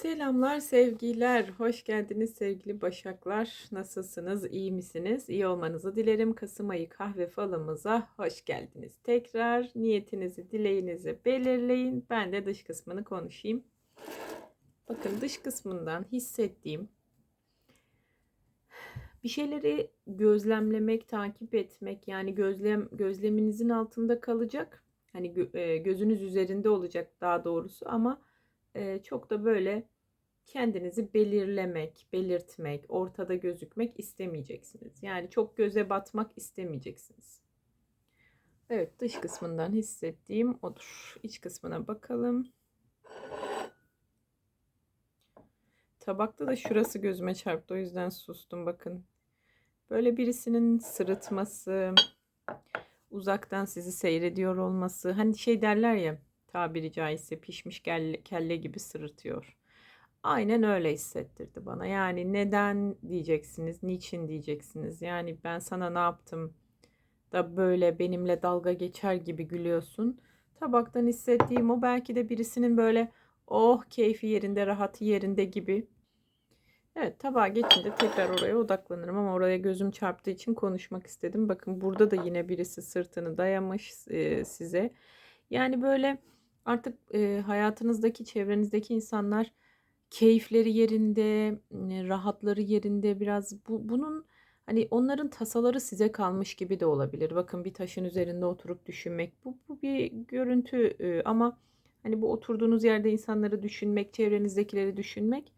Selamlar, sevgiler. Hoş geldiniz sevgili Başaklar. Nasılsınız? İyi misiniz? İyi olmanızı dilerim. Kasım ayı kahve falımıza hoş geldiniz. Tekrar niyetinizi, dileğinizi belirleyin. Ben de dış kısmını konuşayım. Bakın dış kısmından hissettiğim bir şeyleri gözlemlemek, takip etmek yani gözlem gözleminizin altında kalacak. Hani e, gözünüz üzerinde olacak daha doğrusu ama çok da böyle kendinizi belirlemek, belirtmek, ortada gözükmek istemeyeceksiniz. Yani çok göze batmak istemeyeceksiniz. Evet, dış kısmından hissettiğim odur. İç kısmına bakalım. Tabakta da şurası gözüme çarptı. O yüzden sustum bakın. Böyle birisinin sırıtması, uzaktan sizi seyrediyor olması. Hani şey derler ya tabiri caizse pişmiş kelle, kelle gibi sırıtıyor. Aynen öyle hissettirdi bana. Yani neden diyeceksiniz, niçin diyeceksiniz. Yani ben sana ne yaptım da böyle benimle dalga geçer gibi gülüyorsun. Tabaktan hissettiğim o belki de birisinin böyle oh keyfi yerinde, rahatı yerinde gibi. Evet tabağa geçince tekrar oraya odaklanırım ama oraya gözüm çarptığı için konuşmak istedim. Bakın burada da yine birisi sırtını dayamış e, size. Yani böyle artık e, hayatınızdaki, çevrenizdeki insanlar keyifleri yerinde, rahatları yerinde biraz bu bunun hani onların tasaları size kalmış gibi de olabilir. Bakın bir taşın üzerinde oturup düşünmek bu, bu bir görüntü e, ama hani bu oturduğunuz yerde insanları düşünmek, çevrenizdekileri düşünmek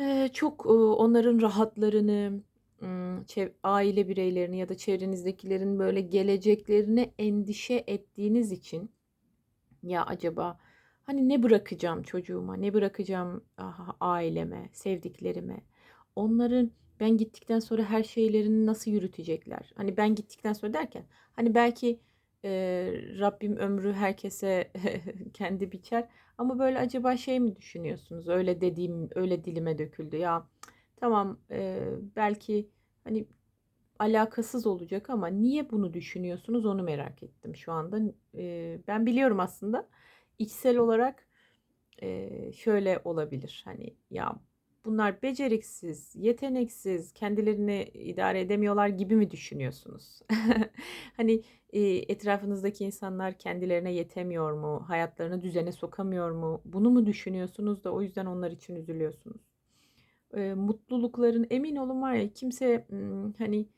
e, çok e, onların rahatlarını, aile bireylerini ya da çevrenizdekilerin böyle geleceklerini endişe ettiğiniz için ya acaba Hani ne bırakacağım çocuğuma, ne bırakacağım aileme, sevdiklerime. Onların ben gittikten sonra her şeylerini nasıl yürütecekler? Hani ben gittikten sonra derken hani belki e, Rabbim ömrü herkese kendi biçer ama böyle acaba şey mi düşünüyorsunuz? Öyle dediğim öyle dilime döküldü ya. Tamam e, belki hani alakasız olacak ama niye bunu düşünüyorsunuz onu merak ettim şu anda. E, ben biliyorum aslında içsel olarak e, şöyle olabilir. Hani ya bunlar beceriksiz, yeteneksiz, kendilerini idare edemiyorlar gibi mi düşünüyorsunuz? hani e, etrafınızdaki insanlar kendilerine yetemiyor mu? Hayatlarını düzene sokamıyor mu? Bunu mu düşünüyorsunuz da o yüzden onlar için üzülüyorsunuz? Mutlulukların emin olun var ya kimse hani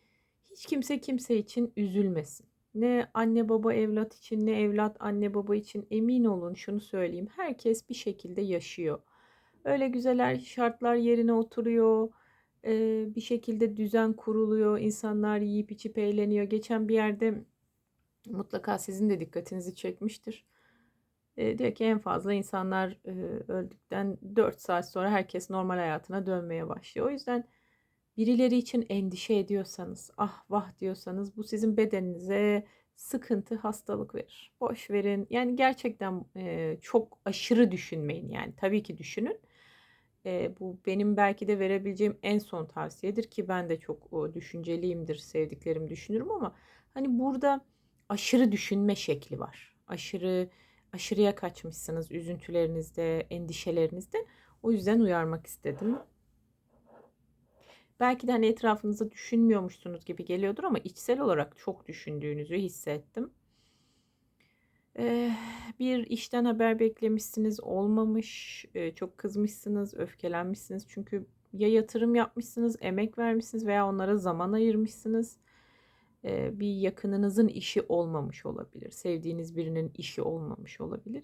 hiç kimse kimse için üzülmesin. Ne anne baba evlat için ne evlat anne baba için emin olun şunu söyleyeyim. Herkes bir şekilde yaşıyor. Öyle güzeller şartlar yerine oturuyor. Bir şekilde düzen kuruluyor. İnsanlar yiyip içip eğleniyor. Geçen bir yerde mutlaka sizin de dikkatinizi çekmiştir. Ee, diyor ki en fazla insanlar e, öldükten 4 saat sonra herkes normal hayatına dönmeye başlıyor. O yüzden birileri için endişe ediyorsanız, ah vah diyorsanız bu sizin bedeninize sıkıntı, hastalık verir. Boş verin. Yani gerçekten e, çok aşırı düşünmeyin yani. Tabii ki düşünün. E, bu benim belki de verebileceğim en son tavsiyedir ki ben de çok o, düşünceliyimdir, sevdiklerim düşünürüm ama hani burada aşırı düşünme şekli var. Aşırı aşırıya kaçmışsınız üzüntülerinizde, endişelerinizde. O yüzden uyarmak istedim. Belki de hani etrafınızda düşünmüyormuşsunuz gibi geliyordur ama içsel olarak çok düşündüğünüzü hissettim. Ee, bir işten haber beklemişsiniz olmamış, ee, çok kızmışsınız, öfkelenmişsiniz. Çünkü ya yatırım yapmışsınız, emek vermişsiniz veya onlara zaman ayırmışsınız. Ee, bir yakınınızın işi olmamış olabilir. Sevdiğiniz birinin işi olmamış olabilir.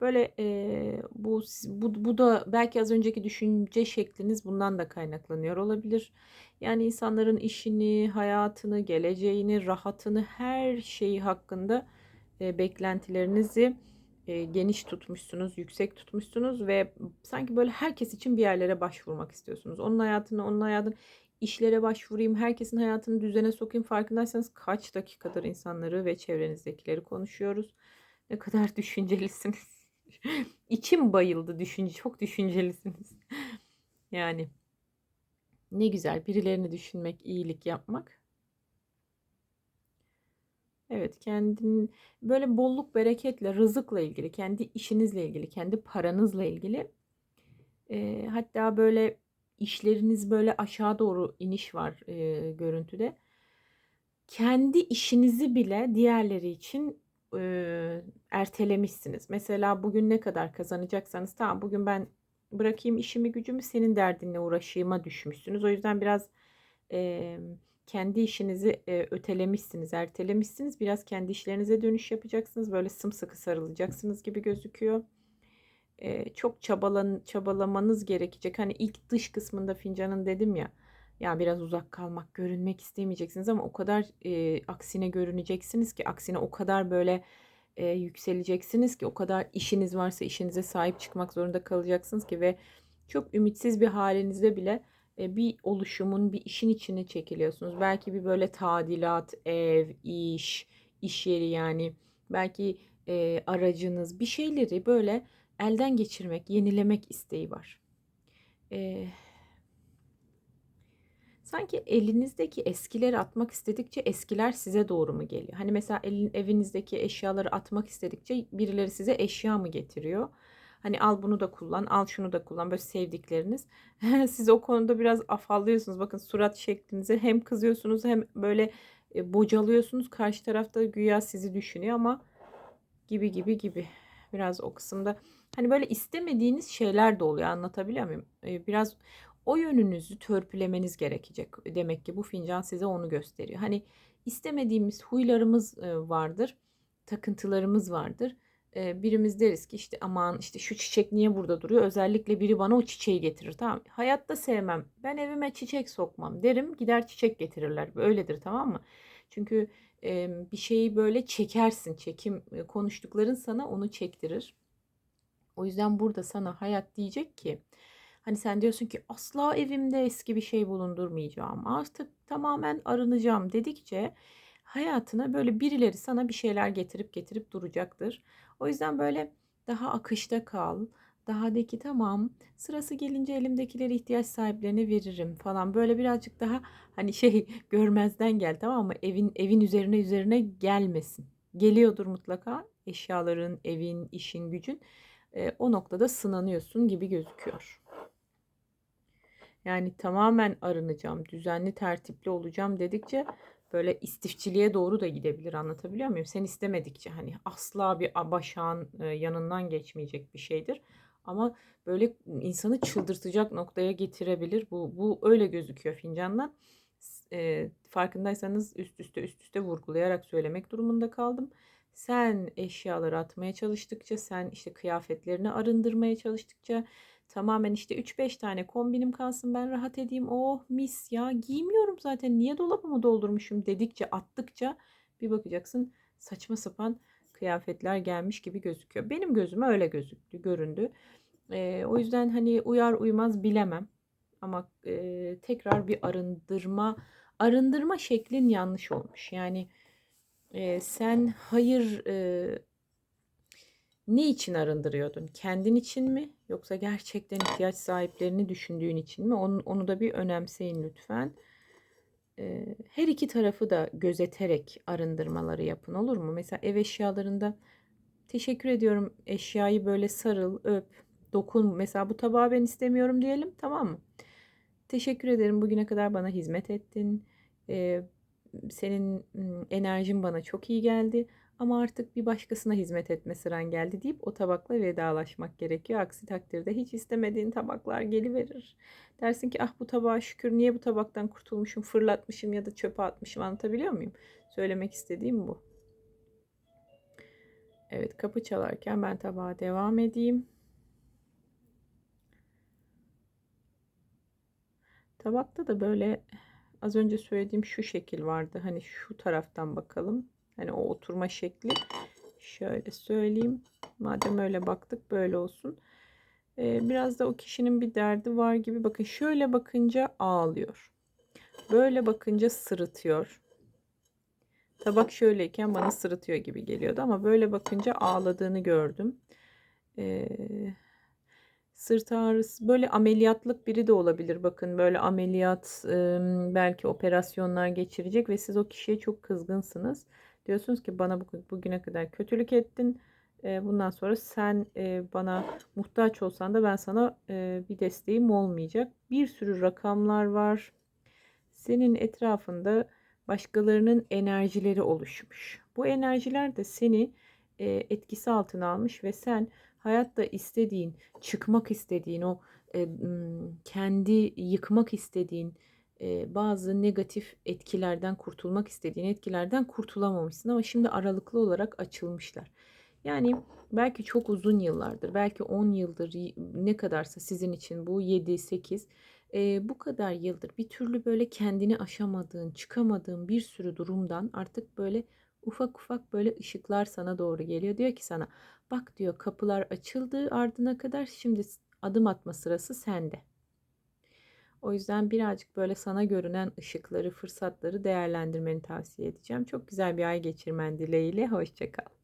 Böyle e, bu, bu bu da belki az önceki düşünce şekliniz bundan da kaynaklanıyor olabilir. Yani insanların işini, hayatını, geleceğini, rahatını, her şeyi hakkında e, beklentilerinizi e, geniş tutmuşsunuz, yüksek tutmuşsunuz ve sanki böyle herkes için bir yerlere başvurmak istiyorsunuz. Onun hayatını, onun hayatını işlere başvurayım, herkesin hayatını düzene sokayım. Farkındaysanız kaç dakikadır insanları ve çevrenizdekileri konuşuyoruz. Ne kadar düşüncelisiniz. İçim bayıldı düşünce. Çok düşüncelisiniz. yani ne güzel birilerini düşünmek, iyilik yapmak. Evet, kendin böyle bolluk bereketle, rızıkla ilgili, kendi işinizle ilgili, kendi paranızla ilgili Eee, hatta böyle işleriniz böyle aşağı doğru iniş var, eee, görüntüde. Kendi işinizi bile diğerleri için, eee, ertelemişsiniz. Mesela bugün ne kadar kazanacaksanız, "Tamam, bugün ben bırakayım işimi gücümü, senin derdinle uğraşayım"a düşmüşsünüz. O yüzden biraz, emm, kendi işinizi, eee, ötelemişsiniz, ertelemişsiniz. Biraz kendi işlerinize dönüş yapacaksınız. Böyle sımsıkı sarılacaksınız gibi gözüküyor. Eee, çok çabalan çabalamanız gerekecek. Hani ilk dış kısmında fincanın dedim ya, ya biraz uzak kalmak, görünmek istemeyeceksiniz ama o kadar, eee, aksine görüneceksiniz ki, aksine o kadar böyle, eee, yükseleceksiniz ki, o kadar işiniz varsa işinize sahip çıkmak zorunda kalacaksınız ki ve çok ümitsiz bir halinizde bile, eee, bir oluşumun, bir işin içine çekiliyorsunuz. Belki bir böyle tadilat, ev, iş, iş yeri yani belki, eee, aracınız bir şeyleri böyle elden geçirmek, yenilemek isteği var. Eee Sanki elinizdeki eskileri atmak istedikçe eskiler size doğru mu geliyor? Hani mesela elin, evinizdeki eşyaları atmak istedikçe birileri size eşya mı getiriyor? Hani al bunu da kullan, al şunu da kullan böyle sevdikleriniz. Siz o konuda biraz afallıyorsunuz. Bakın surat şeklinize hem kızıyorsunuz hem böyle e, bocalıyorsunuz. Karşı tarafta güya sizi düşünüyor ama gibi gibi gibi. Biraz o kısımda hani böyle istemediğiniz şeyler de oluyor. Anlatabiliyor muyum? E, biraz o yönünüzü törpülemeniz gerekecek. Demek ki bu fincan size onu gösteriyor. Hani istemediğimiz huylarımız e, vardır, takıntılarımız vardır. E, birimiz deriz ki işte aman işte şu çiçek niye burada duruyor? Özellikle biri bana o çiçeği getirir. Tamam. Hayatta sevmem. Ben evime çiçek sokmam derim. Gider çiçek getirirler. Öyledir tamam mı? Çünkü e, bir şeyi böyle çekersin. Çekim konuştukların sana onu çektirir. O yüzden burada sana hayat diyecek ki Hani sen diyorsun ki asla evimde eski bir şey bulundurmayacağım. Artık tamamen arınacağım dedikçe hayatına böyle birileri sana bir şeyler getirip getirip duracaktır. O yüzden böyle daha akışta kal. Daha de ki tamam sırası gelince elimdekileri ihtiyaç sahiplerine veririm falan. Böyle birazcık daha hani şey görmezden gel tamam mı? Evin evin üzerine üzerine gelmesin. Geliyordur mutlaka eşyaların, evin, işin, gücün. E, o noktada sınanıyorsun gibi gözüküyor. Yani tamamen arınacağım, düzenli tertipli olacağım dedikçe böyle istifçiliğe doğru da gidebilir anlatabiliyor muyum? Sen istemedikçe hani asla bir başağın e, yanından geçmeyecek bir şeydir. Ama böyle insanı çıldırtacak noktaya getirebilir. Bu, bu öyle gözüküyor fincandan. E, farkındaysanız üst üste üst üste vurgulayarak söylemek durumunda kaldım. Sen eşyaları atmaya çalıştıkça, sen işte kıyafetlerini arındırmaya çalıştıkça, Tamamen işte 3-5 tane kombinim kalsın ben rahat edeyim. Oh mis ya giymiyorum zaten niye dolabımı doldurmuşum dedikçe attıkça bir bakacaksın saçma sapan kıyafetler gelmiş gibi gözüküyor. Benim gözüme öyle gözüktü göründü. Ee, o yüzden hani uyar uymaz bilemem. Ama e, tekrar bir arındırma arındırma şeklin yanlış olmuş. Yani e, sen hayır e, ne için arındırıyordun? Kendin için mi? Yoksa gerçekten ihtiyaç sahiplerini düşündüğün için mi? Onu, onu da bir önemseyin lütfen. Ee, her iki tarafı da gözeterek arındırmaları yapın olur mu? Mesela ev eşyalarında teşekkür ediyorum eşyayı böyle sarıl, öp, dokun. Mesela bu tabağı ben istemiyorum diyelim tamam mı? Teşekkür ederim bugüne kadar bana hizmet ettin. Ee, senin enerjin bana çok iyi geldi. Ama artık bir başkasına hizmet etme sıran geldi deyip o tabakla vedalaşmak gerekiyor. Aksi takdirde hiç istemediğin tabaklar geliverir. Dersin ki ah bu tabağa şükür niye bu tabaktan kurtulmuşum fırlatmışım ya da çöpe atmışım anlatabiliyor muyum? Söylemek istediğim bu. Evet kapı çalarken ben tabağa devam edeyim. Tabakta da böyle az önce söylediğim şu şekil vardı. Hani şu taraftan bakalım. Hani o oturma şekli. Şöyle söyleyeyim. Madem öyle baktık böyle olsun. Ee, biraz da o kişinin bir derdi var gibi. Bakın şöyle bakınca ağlıyor. Böyle bakınca sırıtıyor. Tabak şöyleyken bana sırıtıyor gibi geliyordu ama böyle bakınca ağladığını gördüm. Ee, sırt ağrısı böyle ameliyatlık biri de olabilir. Bakın böyle ameliyat belki operasyonlar geçirecek ve siz o kişiye çok kızgınsınız. Diyorsunuz ki bana bugüne kadar kötülük ettin. Bundan sonra sen bana muhtaç olsan da ben sana bir desteğim olmayacak. Bir sürü rakamlar var. Senin etrafında başkalarının enerjileri oluşmuş. Bu enerjiler de seni etkisi altına almış ve sen hayatta istediğin, çıkmak istediğin, o e, kendi yıkmak istediğin e, bazı negatif etkilerden kurtulmak istediğin etkilerden kurtulamamışsın ama şimdi aralıklı olarak açılmışlar. Yani belki çok uzun yıllardır, belki 10 yıldır ne kadarsa sizin için bu 7 8 e, bu kadar yıldır bir türlü böyle kendini aşamadığın, çıkamadığın bir sürü durumdan artık böyle ufak ufak böyle ışıklar sana doğru geliyor. Diyor ki sana bak diyor kapılar açıldı ardına kadar şimdi adım atma sırası sende. O yüzden birazcık böyle sana görünen ışıkları, fırsatları değerlendirmeni tavsiye edeceğim. Çok güzel bir ay geçirmen dileğiyle. Hoşçakal.